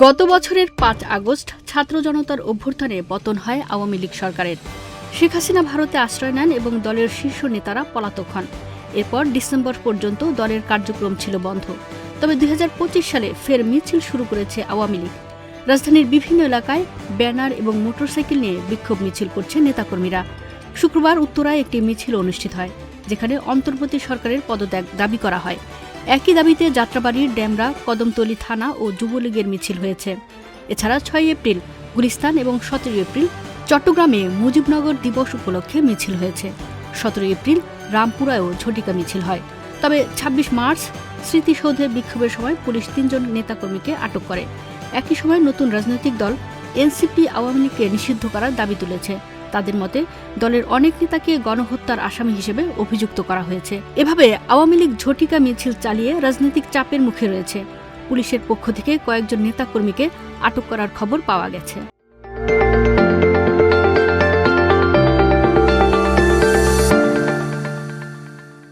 গত বছরের পাঁচ আগস্ট ছাত্র জনতার অভ্যুত্থানে পতন হয় আওয়ামী লীগ সরকারের। শেখ হাসিনা ভারতে আশ্রয় নেন এবং দলের শীর্ষ নেতারা পলাতক হন। এরপর ডিসেম্বর পর্যন্ত দলের কার্যক্রম ছিল বন্ধ। তবে দুই হাজার পঁচিশ সালে ফের মিছিল শুরু করেছে আওয়ামী লীগ। রাজধানীর বিভিন্ন এলাকায় ব্যানার এবং মোটরসাইকেল নিয়ে বিক্ষোভ মিছিল করছে নেতাকর্মীরা। শুক্রবার উত্তরায় একটি মিছিল অনুষ্ঠিত হয়, যেখানে অন্তর্বর্তী সরকারের পদত্যাগ দাবি করা হয়। একই দাবিতে যাত্রাবাড়ির ড্যামরা কদমতলী থানা ও যুবলীগের মিছিল হয়েছে। এছাড়া ছয় এপ্রিল, গুলিস্তান এবং সতেরো এপ্রিল চট্টগ্রামে মুজিবনগর দিবস উপলক্ষে মিছিল হয়েছে। সতেরো এপ্রিল রামপুরায়ও ঝটিকা মিছিল হয়। তবে ২৬ মার্চ স্মৃতিসৌধে বিক্ষোভের সময় পুলিশ তিনজন নেতাকর্মীকে আটক করে। একই সময় নতুন রাজনৈতিক দল, এনসিপি আওয়ামী লীগকে নিষিদ্ধ করার দাবি তুলেছে। তাদের মতে দলের অনেক নেতাকে গণহত্যার আসামি হিসেবে অভিযুক্ত করা হয়েছে। এভাবে আওয়ামী লীগ ঝটিকা মিছিল চালিয়ে রাজনৈতিক চাপের মুখে রয়েছে। পুলিশের পক্ষ থেকে কয়েকজন নেতাকর্মীকে আটক করার খবর পাওয়া গেছে।